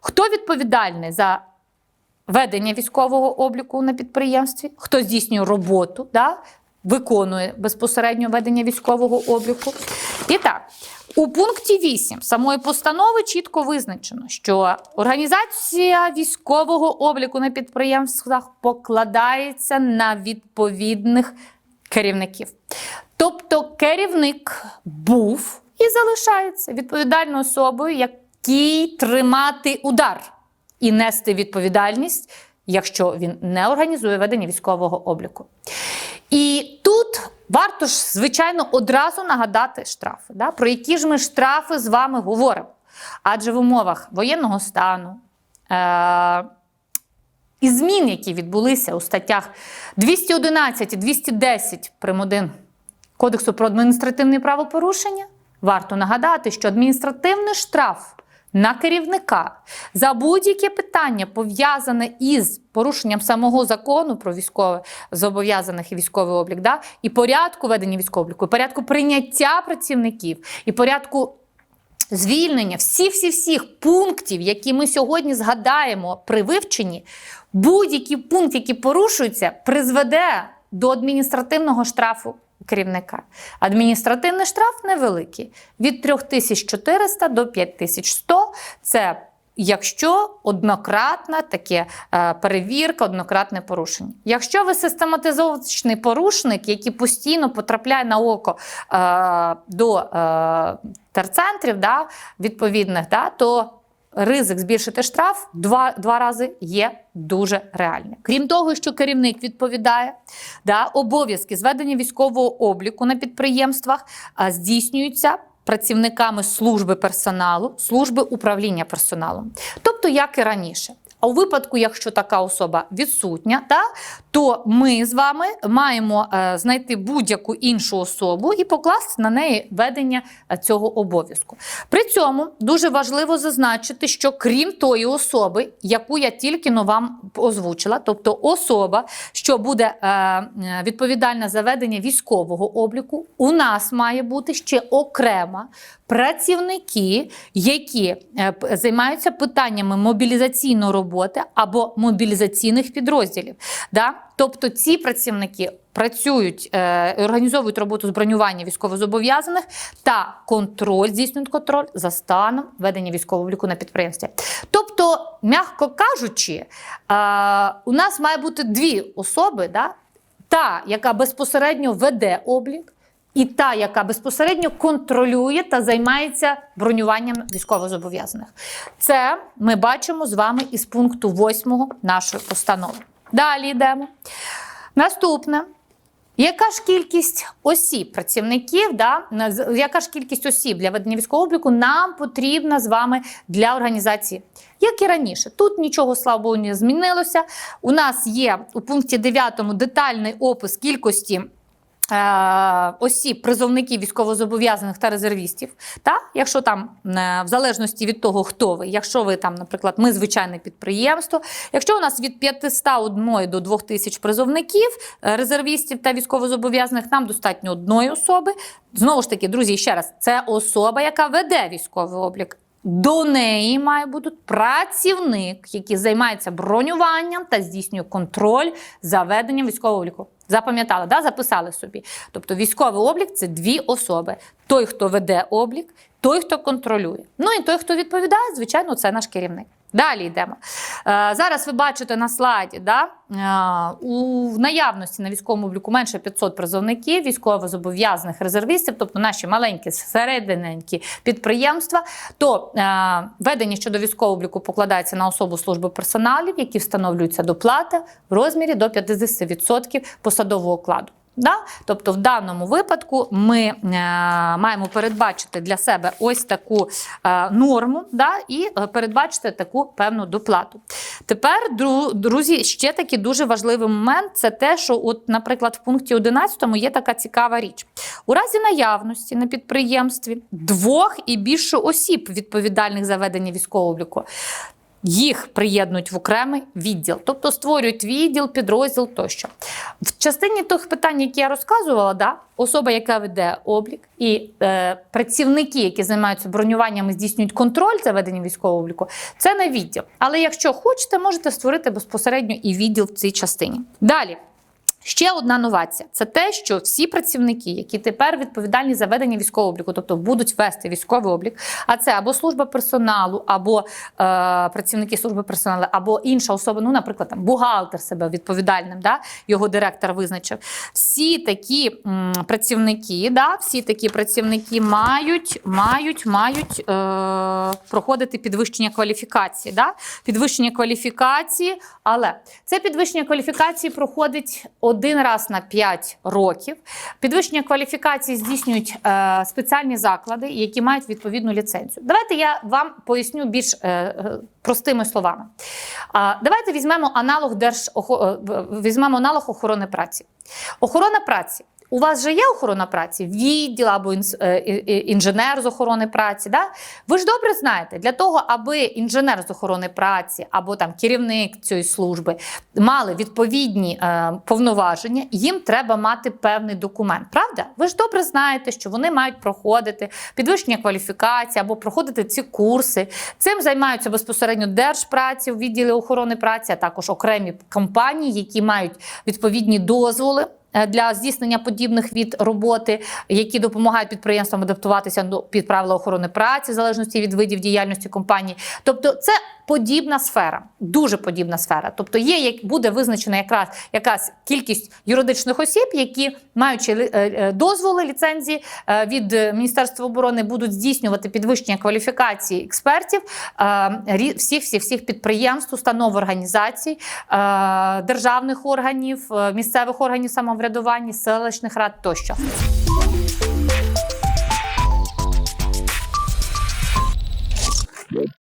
Хто відповідальний за ведення військового обліку на підприємстві? Хто здійснює роботу, да? виконує безпосередньо ведення військового обліку? І так, у пункті 8 самої постанови чітко визначено, що організація військового обліку на підприємствах покладається на відповідних керівників. Тобто керівник був і залишається відповідальною особою, якій тримати удар і нести відповідальність, якщо він не організує ведення військового обліку. І тут варто ж, звичайно, одразу нагадати штрафи. Да? Про які ж ми штрафи з вами говоримо? Адже в умовах воєнного стану. Е- і змін, які відбулися у статтях 211 і 210 прим. 1 Кодексу про адміністративне правопорушення, варто нагадати, що адміністративний штраф на керівника за будь-яке питання пов'язане із порушенням самого закону про військове зобов'язаних і військовий облік, да, і порядку ведення військового обліку, і порядку прийняття працівників, і порядку звільнення всіх-всіх-всіх пунктів, які ми сьогодні згадаємо при вивченні, будь-який пункт, який порушується, призведе до адміністративного штрафу керівника. Адміністративний штраф невеликий від 3400 до 5100. Це Якщо однократна таке е, перевірка, однократне порушення. Якщо ви систематизований порушник, який постійно потрапляє на око е, до е, терцентрів да, відповідних, да, то ризик збільшити штраф два, два рази є дуже реальним. Крім того, що керівник відповідає, да, обов'язки зведення військового обліку на підприємствах здійснюються працівниками служби персоналу, служби управління персоналом. Тобто, як і раніше. А у випадку, якщо така особа відсутня, та, то ми з вами маємо е, знайти будь-яку іншу особу і покласти на неї ведення е, цього обов'язку. При цьому дуже важливо зазначити, що крім тої особи, яку я тільки но вам озвучила, тобто особа, що буде е, відповідальна за ведення військового обліку, у нас має бути ще окрема працівники, які займаються питаннями мобілізаційної роботи або мобілізаційних підрозділів. Да? Тобто ці працівники працюють, е, організовують роботу з бронювання військовозобов'язаних та контроль, здійснюють контроль за станом ведення військового обліку на підприємстві. Тобто, м'яко кажучи, е, у нас має бути дві особи, да? та, яка безпосередньо веде облік, і та, яка безпосередньо контролює та займається бронюванням військовозобов'язаних. Це ми бачимо з вами із пункту 8 нашої постанови. Далі йдемо. Наступне. Яка ж кількість осіб, працівників, да, яка ж кількість осіб для ведення військового обліку нам потрібна з вами для організації? Як і раніше, тут нічого, слава Богу, не змінилося. У нас є у пункті 9 детальний опис кількості осіб, призовників військовозобов'язаних та резервістів. Та? Якщо там, е, в залежності від того, хто ви, якщо ви там, наприклад, ми звичайне підприємство, якщо у нас від 501 до 2000 призовників, е, резервістів та військовозобов'язаних, нам достатньо одної особи. Знову ж таки, друзі, ще раз, це особа, яка веде військовий облік. До неї має бути працівник, який займається бронюванням та здійснює контроль за веденням військового обліку. Запам'ятали, да? записали собі. Тобто військовий облік це дві особи: той, хто веде облік, той, хто контролює. Ну і той, хто відповідає, звичайно, це наш керівник. Далі йдемо. Е, зараз ви бачите на слайді, да? е, у наявності на військовому обліку менше 500 призовників, військовозобов'язаних резервістів, тобто наші маленькі серединенькі підприємства, то е, ведення щодо військового обліку покладається на особу служби персоналів, які встановлюються доплата в розмірі до 50% посадового окладу. Да? Тобто, в даному випадку ми е, маємо передбачити для себе ось таку е, норму да? і е, передбачити таку певну доплату. Тепер, друзі, ще такий дуже важливий момент це те, що, от, наприклад, в пункті 11 є така цікава річ. У разі наявності на підприємстві двох і більше осіб, відповідальних за ведення військового обліку, їх приєднують в окремий відділ, тобто створюють відділ, підрозділ тощо. В частині тих питань, які я розказувала, да, особа, яка веде облік, і е, працівники, які займаються бронюванням здійснюють контроль за веденням військового обліку, це не відділ. Але якщо хочете, можете створити безпосередньо і відділ в цій частині. Далі. Ще одна новація це те, що всі працівники, які тепер відповідальні за ведення військового обліку, тобто будуть вести військовий облік, а це або служба персоналу, або е, працівники служби персоналу, або інша особа, ну, наприклад, там бухгалтер себе відповідальним, да, його директор визначив. Всі такі м, працівники, да, всі такі працівники мають, мають, мають е, проходити підвищення кваліфікації. Да? Підвищення кваліфікації, але це підвищення кваліфікації проходить один раз на 5 років. Підвищення кваліфікації здійснюють е, спеціальні заклади, які мають відповідну ліцензію. Давайте я вам поясню більш е, е, простими словами. А, давайте візьмемо аналог держ... е, візьмемо аналог охорони праці. Охорона праці. У вас же є охорона праці, відділ або е, інженер з охорони праці. Да? Ви ж добре знаєте, для того, аби інженер з охорони праці або там керівник цієї служби мали відповідні е, повноваження, їм треба мати певний документ. Правда? Ви ж добре знаєте, що вони мають проходити підвищення кваліфікації або проходити ці курси. Цим займаються безпосередньо держпраці в відділі охорони праці, а також окремі компанії, які мають відповідні дозволи. Е, Для здійснення подібних від роботи, які допомагають підприємствам адаптуватися до під правила охорони праці, в залежності від видів діяльності компанії. Тобто, це подібна сфера, дуже подібна сфера. Тобто, є як буде визначена якраз якась кількість юридичних осіб, які маючи е, е, дозволи ліцензії е, від Міністерства оборони, будуть здійснювати підвищення кваліфікації експертів всіх всіх всіх підприємств, установ організацій, державних органів, місцевих органів самоврядування, селищних рад тощо.